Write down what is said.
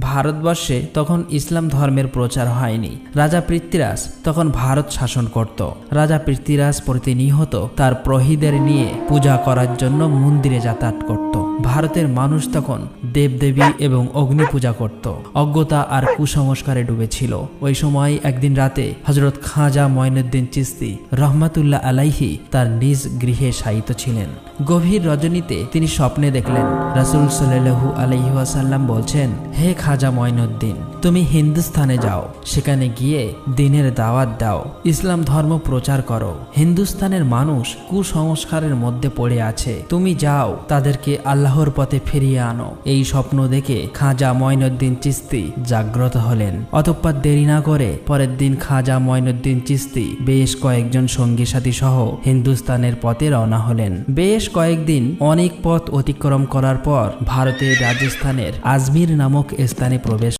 ভারতবর্ষে তখন ইসলাম ধর্মের প্রচার হয়নি। রাজা পৃথ্বীরাজ তখন ভারত শাসন করত। রাজা পৃথ্বীরাজ প্রতিনিয়ত তার প্রহিদের নিয়ে পূজা করার জন্য মন্দিরে যাতায়াত করত। ভারতের মানুষ তখন দেবদেবী এবং অগ্নি পূজা করত। অজ্ঞতা আর কুসংস্কারে ডুবেছিল। ওই সময় একদিন রাতে হজরত খাজা ময়নুদ্দিন চিস্তি রহমাতুল্লাহ আলাইহি তার নিজ গৃহে শায়িত ছিলেন। গভীর রজনীতে তিনি স্বপ্নে দেখলেন। রাসুল সাল্লাহু আলহিহাসাল্লাম বলছেন, হে খাজা ময়নুদ্দিন তুমি হিন্দুস্থানে যাও। সেখানে গিয়ে দিনের দাওয়াত দাও। ইসলাম ধর্ম প্রচার করো। হিন্দুস্তানের মানুষ কুসংস্কারের মধ্যে পড়ে আছে। তুমি যাও, তাদেরকে আল্লাহর পথে ফিরিয়ে আনো। এই স্বপ্ন দেখে খাজা ময়নুদ্দিন চিস্তি জাগ্রত হলেন। অতঃপর দেরি না করে পরের দিন খাজা ময়নুদ্দিন চিস্তি বেশ কয়েকজন সঙ্গী সাথী সহ হিন্দুস্তানের পথে রওনা হলেন। বেশ কয়েকদিন অনেক পথ অতিক্রম করার পর ভারতের রাজস্থানের আজমির নামক স্থানে প্রবেশ